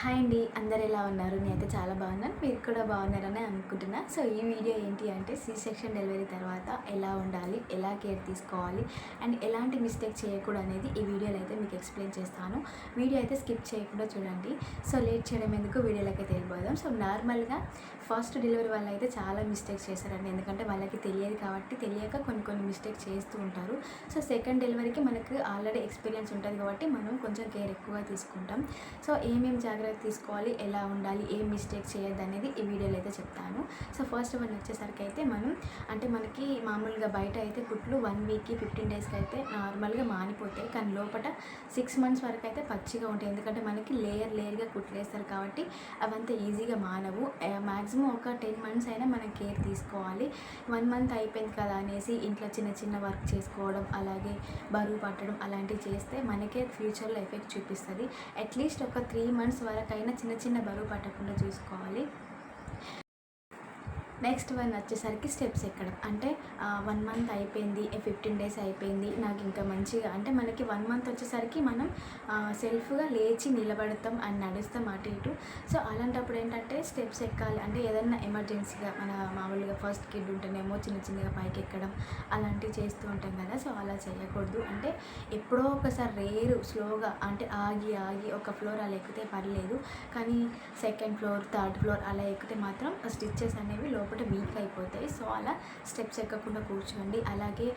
Hi అండి అందరు ఎలా ఉన్నారు? నేనైతే చాలా బాగున్నాను మీరు కూడా బాగున్నారని అనుకుంటున్నా. సో ఈ వీడియో ఏంటి అంటే సి సెక్షన్ డెలివరీ తర్వాత ఎలా ఉండాలి ఎలా కేర్ తీసుకోవాలి అండ్ ఎలాంటి మిస్టేక్ చేయకూడదు అనేది ఈ వీడియోలో అయితే మీకు ఎక్స్ప్లెయిన్ చేస్తాను. వీడియో అయితే స్కిప్ చేయకుండా చూడండి. సో లేట్ చేయడం ఎందుకు వీడియోలోకి తెలియబోదాం సో నార్మల్గా ఫస్ట్ డెలివరీ వాళ్ళు అయితే చాలా మిస్టేక్స్ చేశారండి. ఎందుకంటే వాళ్ళకి తెలియదు కాబట్టి తెలియక కొన్ని కొన్ని మిస్టేక్స్ చేస్తూ ఉంటారు. సో సెకండ్ డెలివరీకి మనకు ఆల్రెడీ ఎక్స్పీరియన్స్ ఉంటుంది కాబట్టి మనం కొంచెం కేర్ ఎక్కువగా తీసుకుంటాం. సో ఏమేమి జాగ్రత్త తీసుకోవాలి. ఎలా ఉండాలి? ఏం మిస్టేక్ చేయొద్దు అనేది ఈ వీడియోలో అయితే చెప్తాను. సో ఫస్ట్ వన్ వచ్చేసరికి అయితే మనం అంటే మనకి మామూలుగా బయట అయితే కుట్లు వన్ వీక్కి ఫిఫ్టీన్ డేస్కి అయితే నార్మల్గా మానిపోతాయి. కానీ లోపల సిక్స్ మంత్స్ వరకు అయితే పచ్చిగా ఉంటాయి. ఎందుకంటే మనకి లేయర్ లేయర్గా కుట్లేస్తారు కాబట్టి అవంతా ఈజీగా మానవు. మ్యాక్సిమం ఒక టెన్ మంత్స్ అయినా మనం కేర్ తీసుకోవాలి. వన్ మంత్ అయిపోయింది కదా అనేసి ఇంట్లో చిన్న చిన్న వర్క్ చేసుకోవడం అలాగే బరువు పట్టడం అలాంటివి చేస్తే మనకే ఫ్యూచర్లో ఎఫెక్ట్ చూపిస్తుంది. అట్లీస్ట్ ఒక త్రీ మంత్స్ వరకు ఎవరికైనా చిన్న చిన్న బరువు పట్టకుండా చూసుకోవాలి. నెక్స్ట్ వన్ వచ్చేసరికి స్టెప్స్ ఎక్కడం. అంటే వన్ మంత్ అయిపోయింది ఫిఫ్టీన్ డేస్ అయిపోయింది నాకు ఇంకా మంచిగా అంటే మనకి వన్ మంత్ వచ్చేసరికి మనం సెల్ఫ్గా లేచి నిలబడతాం అండ్ నడుస్తాం అటు ఇటు. సో అలాంటప్పుడు ఏంటంటే స్టెప్స్ ఎక్కాలి. అంటే ఏదైనా ఎమర్జెన్సీగా మన మామూలుగా ఫస్ట్ కిడ్ ఉంటేనేమో చిన్న చిన్నగా పైకి ఎక్కడం అలాంటివి చేస్తూ ఉంటాం కదా. సో అలా చేయకూడదు. అంటే ఎప్పుడో ఒకసారి రేరు స్లోగా అంటే ఆగి ఆగి ఒక ఫ్లోర్ అలా ఎక్కితే పర్లేదు. కానీ సెకండ్ ఫ్లోర్ థర్డ్ ఫ్లోర్ అలా ఎక్కితే మాత్రం స్టిచ్చెస్ అనేవి లోపల వీక్ అయిపోతాయి. సో అలా స్టెప్స్ ఎక్కకుండా కూర్చోండి. అలాగే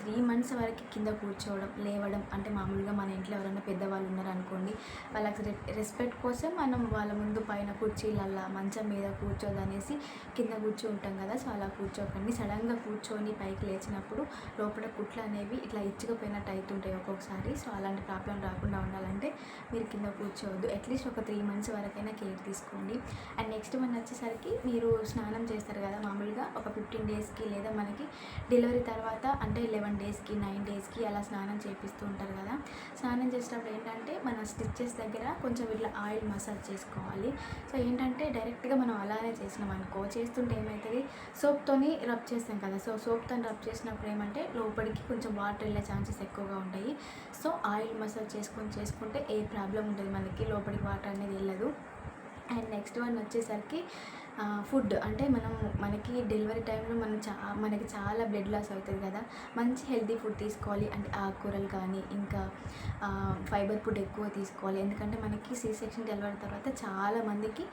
త్రీ మంత్స్ వరకు కింద కూర్చోవడం లేవడం అంటే మామూలుగా మన ఇంట్లో ఎవరైనా పెద్దవాళ్ళు ఉన్నారనుకోండి వాళ్ళకి రెస్పెక్ట్ కోసం మనం వాళ్ళ ముందు పైన కుర్చీలల్లా మంచం మీద కూర్చోదనేసి కింద కూర్చో ఉంటాం కదా. సో అలా కూర్చోకండి. సడన్గా కూర్చొని పైకి లేచినప్పుడు లోపల కుట్లు అనేవి ఇట్లా ఇచ్చుకుపోయినట్టు అవుతుంటాయి ఒక్కొక్కసారి. సో అలాంటి ప్రాబ్లం రాకుండా ఉండాలంటే మీరు కింద కూర్చోవద్దు. అట్లీస్ట్ ఒక త్రీ మంత్స్ వరకైనా కేర్ తీసుకోండి. అండ్ నెక్స్ట్ వన్ వచ్చేసరికి మీరు స్నానం చేస్తారు కదా మామూలుగా ఒక ఫిఫ్టీన్ డేస్కి లేదా మనకి డెలివరీ తర్వాత అంటే లెవెన్ డేస్కి నైన్ డేస్కి అలా స్నానం చేపిస్తూ ఉంటారు కదా. స్నానం చేసేటప్పుడు ఏంటంటే మన స్టిచ్చెస్ దగ్గర కొంచెం ఇట్లా ఆయిల్ మసాజ్ చేసుకోవాలి. సో ఏంటంటే డైరెక్ట్గా మనం అలానే చేసినాం అనుకో చేస్తుంటే ఏమవుతుంది సోప్తోని రబ్ చేస్తాం కదా. సో సోప్తో రబ్ చేసినప్పుడు ఏమంటే లోపలికి కొంచెం వాటర్ వెళ్ళే ఛాన్సెస్ ఎక్కువగా ఉంటాయి. సో ఆయిల్ మసాజ్ చేసుకొని చేసుకుంటే ఏ ప్రాబ్లం ఉంటుంది మనకి లోపలికి వాటర్ అనేది వెళ్ళదు. అండ్ నెక్స్ట్ వన్ వచ్చేసరికి ఫుడ్ అంటే మనం మనకి డెలివరీ టైంలో మనం చా మనకి చాలా బ్లడ్ లాస్ అవుతుంది కదా. మంచి హెల్తీ ఫుడ్ తీసుకోవాలి. అంటే ఆకుకూరలు కానీ ఇంకా ఫైబర్ ఫుడ్ ఎక్కువ తీసుకోవాలి. ఎందుకంటే మనకి సి సెక్షన్ డెలివరీ తర్వాత చాలా మందికి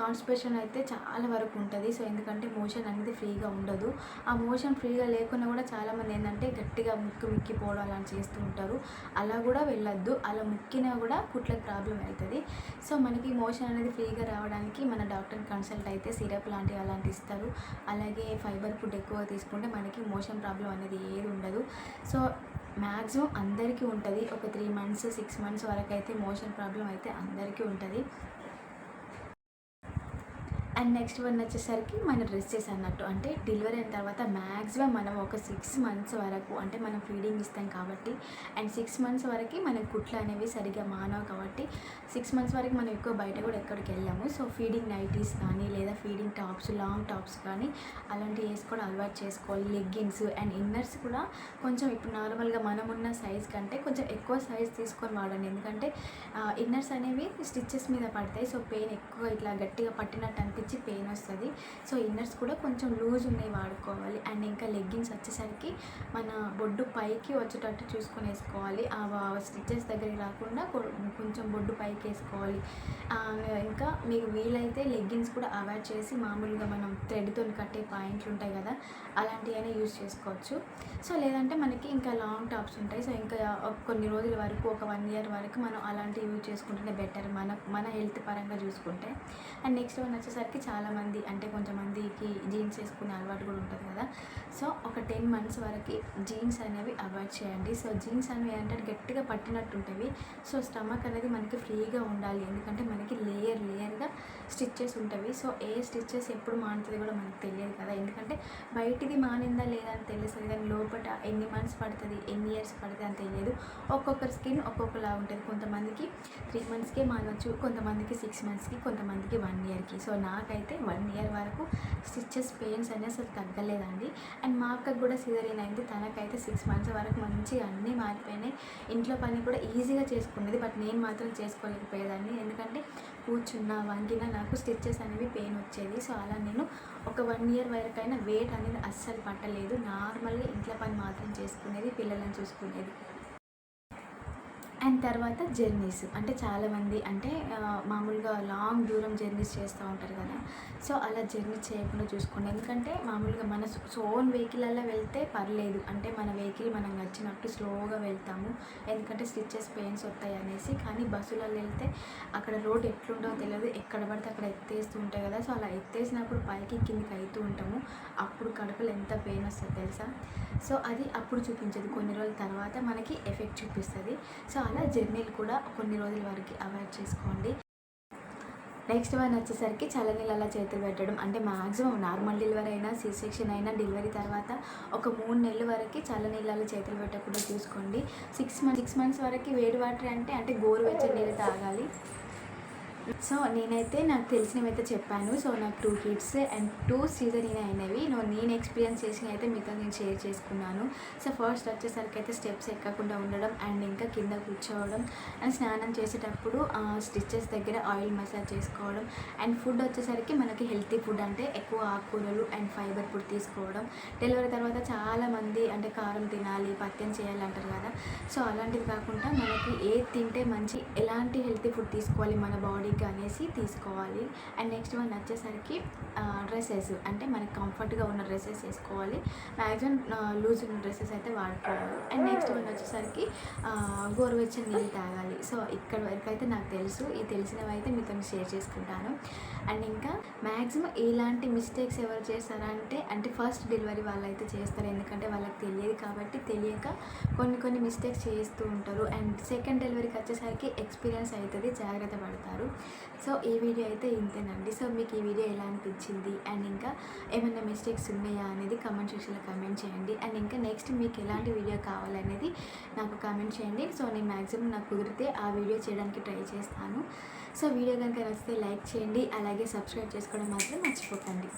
కాన్స్టిపేషన్ అయితే చాలా వరకు ఉంటుంది. సో ఎందుకంటే మోషన్ అనేది ఫ్రీగా ఉండదు. ఆ మోషన్ ఫ్రీగా లేకుండా కూడా చాలామంది ఏంటంటే గట్టిగా ముక్కు మిక్కిపోవడం అలా చేస్తూ ఉంటారు. అలా కూడా వెళ్ళొద్దు. అలా ముక్కినా కూడా కుట్లకు ప్రాబ్లం అవుతుంది. సో మనకి మోషన్ అనేది ఫ్రీగా రావడానికి మన డాక్టర్ని కన్సల్ట్ అయితే అయితే సిరప్ లాంటివి అలాంటి ఇస్తారు. అలాగే ఫైబర్ ఫుడ్ ఎక్కువ తీసుకుంటే మనకి మోషన్ ప్రాబ్లం అనేది ఏది ఉండదు. సో మ్యాక్సిమం అందరికీ ఉంటుంది. ఒక త్రీ మంత్స్ సిక్స్ మంత్స్ వరకు అయితే మోషన్ ప్రాబ్లం అయితే అందరికీ ఉంటుంది. అండ్ నెక్స్ట్ వన్ వచ్చేసరికి మన డ్రెస్సెస్ అన్నట్టు. అంటే డెలివరీ అయిన తర్వాత మ్యాక్సిమం మనం ఒక సిక్స్ మంత్స్ వరకు అంటే మనం ఫీడింగ్ ఇస్తాం కాబట్టి అండ్ సిక్స్ మంత్స్ వరకు మన కుట్లు అనేవి సరిగ్గా మానవు కాబట్టి సిక్స్ మంత్స్ వరకు మనం ఎక్కువ బయట కూడా ఎక్కడికి వెళ్ళాము. సో ఫీడింగ్ నైటీస్ కానీ లేదా ఫీడింగ్ టాప్స్ లాంగ్ టాప్స్ కానీ అలాంటివి వేసుకోవడం అలవాటు చేసుకోవాలి. లెగ్గిన్స్ అండ్ ఇన్నర్స్ కూడా కొంచెం ఇప్పుడు నార్మల్గా మనం ఉన్న సైజ్ కంటే కొంచెం ఎక్కువ సైజ్ తీసుకొని వాడండి. ఎందుకంటే ఇన్నర్స్ అనేవి స్టిచ్చెస్ మీద పడతాయి. సో పెయిన్ ఎక్కువ ఇట్లా గట్టిగా పట్టినట్టు అనిపించి పెయిన్ వస్తుంది. సో ఇన్నర్స్ కూడా కొంచెం లూజ్ ఉన్నాయి వాడుకోవాలి. అండ్ ఇంకా లెగ్గిన్స్ వచ్చేసరికి మన బొడ్డు పైకి వచ్చేటట్టు చూసుకొని వేసుకోవాలి. ఆ స్టిచ్చెస్ దగ్గరికి రాకుండా కొంచెం బొడ్డు పైకి వేసుకోవాలి. ఇంకా మీకు వీలైతే లెగ్గిన్స్ కూడా అవాయిడ్ చేసి మామూలుగా మనం థ్రెడ్తో కట్టే పాయింట్లు ఉంటాయి కదా అలాంటివైనా యూజ్ చేసుకోవచ్చు. సో లేదంటే మనకి ఇంకా లాంగ్ టాప్స్ ఉంటాయి. సో ఇంకా కొన్ని రోజుల వరకు ఒక వన్ ఇయర్ వరకు మనం అలాంటివి యూజ్ చేసుకుంటేనే బెటర్ మన మన హెల్త్ పరంగా చూసుకుంటే. అండ్ నెక్స్ట్ వన్ వచ్చేసరికి చాలామంది అంటే కొంతమందికి జీన్స్ వేసుకునే అలవాటు కూడా ఉంటుంది కదా. సో ఒక టెన్ మంత్స్ వరకు జీన్స్ అనేవి అవాయిడ్ చేయండి. సో జీన్స్ అనేవి ఏంటంటే గట్టిగా పట్టినట్టు ఉంటాయి సో స్టమక్ అనేది మనకి ఫ్రీగా ఉండాలి. ఎందుకంటే మనకి లేయర్ లేయర్గా స్టిచ్చెస్ ఉంటాయి సో ఏ స్టిచ్చెస్ ఎప్పుడు మానుతుంది కూడా మనకు తెలియదు కదా. ఎందుకంటే బయటిది మానిందా లేదా అని తెలుస్తుంది కానీ లోపల ఎన్ని మంత్స్ పడుతుంది ఎన్ని ఇయర్స్ పడుతుంది అని తెలియదు. ఒక్కొక్కరి స్కిన్ ఒక్కొక్కలా ఉంటుంది. కొంతమందికి త్రీ మంత్స్కే మానవచ్చు కొంతమందికి సిక్స్ మంత్స్కి కొంతమందికి వన్ ఇయర్కి. సో నాకైతే వన్ ఇయర్ వరకు స్టిచ్చెస్ పెయిన్స్ అనేవి అసలు తగ్గలేదండి. అండ్ మా అక్కకు కూడా సిజరీన్ అయింది. తనకైతే సిక్స్ మంత్స్ వరకు మంచిగా అన్నీ మారిపోయినాయి. ఇంట్లో పని కూడా ఈజీగా చేసుకునేది బట్ నేను మాత్రం చేసుకోలేకపోయేదాన్ని. ఎందుకంటే కూర్చున్నా వంగినా నాకు స్టిచ్చెస్ అనేవి పెయిన్ వచ్చేది. సో అలా నేను ఒక వన్ ఇయర్ వరకైనా వెయిట్ అనేది అస్సలు పట్టలేదు. నార్మల్గా ఇంట్లో పని మాత్రం చేసుకునేది పిల్లలను చూసుకునేది. అండ్ తర్వాత జర్నీస్. అంటే చాలామంది అంటే మామూలుగా లాంగ్ దూరం జర్నీస్ చేస్తూ ఉంటారు కదా. సో అలా జర్నీ చేయకుండా చూసుకోండి. ఎందుకంటే మామూలుగా మన ఓన్ వెహికల్లో వెళ్తే పర్లేదు. అంటే మన వెహికల్ మనం నచ్చినట్టు స్లోగా వెళ్తాము. ఎందుకంటే స్టిచ్చెస్ పెయిన్స్ వస్తాయి అనేసి. కానీ బస్సులలో వెళ్తే అక్కడ రోడ్ ఎట్లుంటుందో తెలియదు ఎక్కడ పడితే అక్కడ ఎత్తేస్తూ ఉంటాయి కదా. సో అలా ఎత్తేసినప్పుడు పైకి కిందికి అవుతూ ఉంటాము. అప్పుడు కడుపులో ఎంత పెయిన్ వస్తుంది తెలుసా? సో అది అప్పుడు చూపించదు. కొన్ని రోజుల తర్వాత మనకి ఎఫెక్ట్ చూపిస్తుంది. సో అలా జర్నీలు కూడా కొన్ని రోజుల వరకు అవాయిడ్ చేసుకోండి. నెక్స్ట్ వన్ వచ్చేసరికి చల్లనీళ్ళ చేతులు పెట్టడం. అంటే మ్యాక్సిమం నార్మల్ డెలివరీ అయినా సి సెక్షన్ అయినా డెలివరీ తర్వాత ఒక మూడు నెలల వరకు చల్లనీళ్ళలో చేతులు పెట్టకుండా చూసుకోండి. సిక్స్ మంత్స్ సిక్స్ మంత్స్ వరకు వేడి వాటర్ అంటే అంటే గోరువెచ్చని నీళ్ళు తాగాలి. సో నేనైతే నాకు తెలిసినవి అయితే చెప్పాను. సో నాకు two kids and two season అయినవి. నేను ఎక్స్పీరియన్స్ చేసినవి అయితే మీతో నేను షేర్ చేసుకున్నాను. సో ఫస్ట్ వచ్చేసరికి అయితే స్టెప్స్ ఎక్కకుండా ఉండడం అండ్ ఇంకా కింద కూర్చోవడం అండ్ స్నానం చేసేటప్పుడు స్టిచ్చెస్ దగ్గర ఆయిల్ మసాజ్ చేసుకోవడం అండ్ ఫుడ్ వచ్చేసరికి మనకి హెల్తీ ఫుడ్ అంటే ఎక్కువ ఆకుకూరలు అండ్ ఫైబర్ ఫుడ్ తీసుకోవడం. డెలివరీ తర్వాత చాలామంది అంటే కారం తినాలి పత్యం చేయాలి అంటారు కదా. సో అలాంటిది కాకుండా మనకి ఏది తింటే మంచి ఎలాంటి హెల్తీ ఫుడ్ తీసుకోవాలి మన బాడీకి అనేసి తీసుకోవాలి. అండ్ నెక్స్ట్ వన్ వచ్చేసరికి డ్రెస్సెస్. అంటే మనకి కంఫర్ట్గా ఉన్న డ్రెస్సెస్ వేసుకోవాలి. మ్యాక్సిమం లూజ్ ఉన్న డ్రెస్సెస్ అయితే వాడుకోవాలి. అండ్ నెక్స్ట్ వన్ వచ్చేసరికి గోరువెచ్చని నీళ్ళు తాగాలి. సో ఇక్కడ వరకు అయితే నాకు తెలుసు. ఈ తెలిసినవి అయితే మీతో షేర్ చేసుకుంటాను. అండ్ ఇంకా మ్యాక్సిమం ఇలాంటి మిస్టేక్స్ ఎవరు చేస్తారంటే అంటే ఫస్ట్ డెలివరీ వాళ్ళు అయితే చేస్తారు. ఎందుకంటే వాళ్ళకి తెలియదు కాబట్టి తెలియక కొన్ని కొన్ని మిస్టేక్స్ చేస్తూ ఉంటారు. అండ్ సెకండ్ డెలివరీకి వచ్చేసరికి ఎక్స్పీరియన్స్ అవుతుంది. జాగ్రత్త పడతారు. సో ఈ వీడియో అయితే ఇంతేనండి. సో మీకు ఈ వీడియో ఎలా అనిపించింది? అండ్ ఇంకా ఏమైనా మిస్టేక్స్ ఉన్నాయా అనేది కమెంట్ సెక్షన్లో కమెంట్ చేయండి. అండ్ ఇంకా నెక్స్ట్ మీకు ఎలాంటి వీడియో కావాలనేది నాకు కమెంట్ చేయండి. సో నేను మ్యాక్సిమం నాకు కుదిరితే ఆ వీడియో చేయడానికి ట్రై చేస్తాను. సో వీడియో కనుక నచ్చితే లైక్ చేయండి. అలాగే సబ్స్క్రైబ్ చేసుకోవడం మాత్రం మర్చిపోకండి.